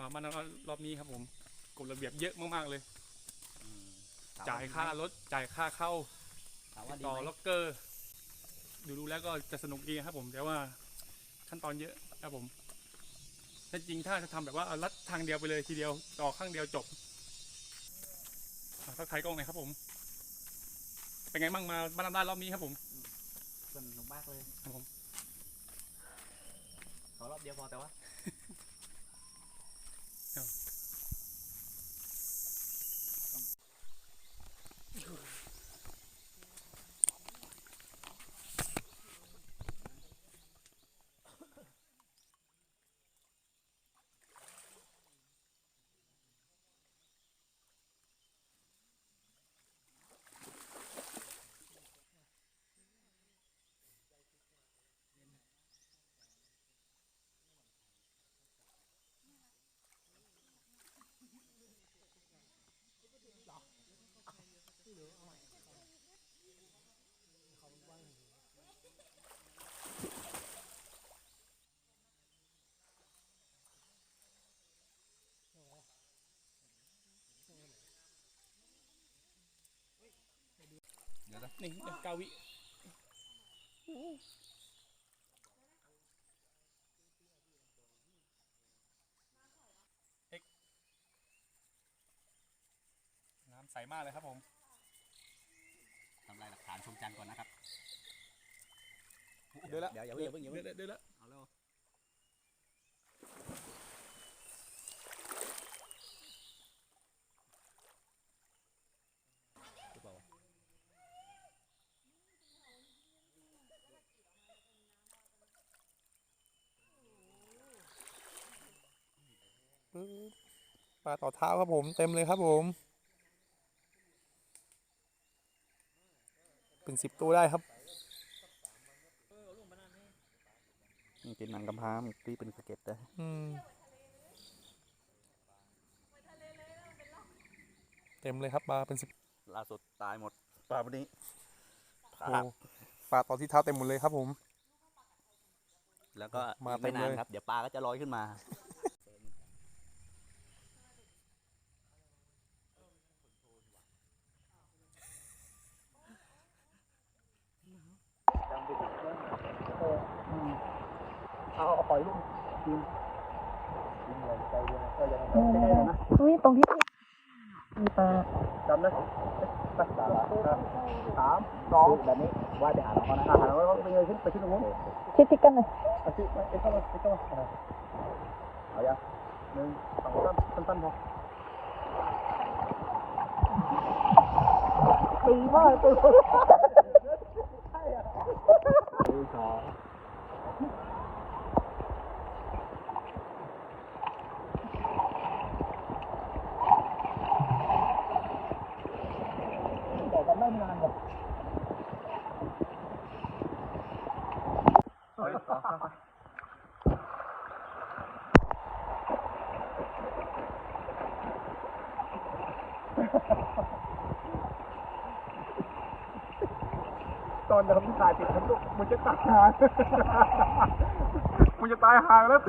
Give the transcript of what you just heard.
มาบ้านเรารอบนี้ครับผมกฎระเบียบเยอะมากๆเลยอืมถมว่จ่ายค่ารถจ่ายค่าเข้าถามว่าดีต่อไหมล็อกเกอร์ ดูดูแล้วก็จะสนุกดีครับผม แต่ว่าขั้นตอนเยอะครับผมแต่จริงถ้าจะทำแบบว่าเอาลัดทางเดียวไปเลยทีเดียว ต่อข้างเดียวจบอะทักทายกล้องหน่อยครับผม เป็นไงบ้างมาบ้านเราได้รอบนี้ครับผมสนุกมากเลยครับผมขอรอบเดียวพอแต่ว่า นี่เกาวิเอ็กน้ำใสมากเลยครับผมทำลายหลักฐานชมจันทร์ก่อนนะครับ เดี๋ยวละเดี๋ยวอย่าเพิ่งอย่าเพิ่งอย่าเดี๋เพิ่ยวงเดี๋ยวเดี๋ยวละ เอาแล้ว หรือเปล่าวะ ปลาต่อเท้าครับผมเต็มเลยครับผมเป็นสิบตัวได้ครับนี่เป็นหนังกำพร้าที่เป็นสเก็ตนะอืมเต็มเลยครับปลาเป็นสิบล่าสุดตายหมดปลาวันนี้โอ้ปลาต่อที่เท้าเต็มหมดเลยครับผม แล้วก็มาอีกไม่เต็มนานเลย ครับ เดี๋ยวปลาก็จะลอยขึ้นมา เอาหอยลูกกินกินอะไรใจเย็นก็ยังไม่ได้นะอุ้ยตรงที่มีปลาจำนะไปสามสามสองแบบนี้ว่ายไปหาน้องเขานะหาน้องเขาไปเลยขึ้นไปขึ้นตรงนู้นชิดชิดกันหน่อยเอาชิดไปเข้ามาไปเข้ามาเอาอยังหนึ่งสองสามสั้นๆพอปีมากตัวดูสอง บอกกันไม่นานหรอกตอนเดิมที่ถ่ายติดฉันก็มันจะตัดหางมันจะตายหางแล้ว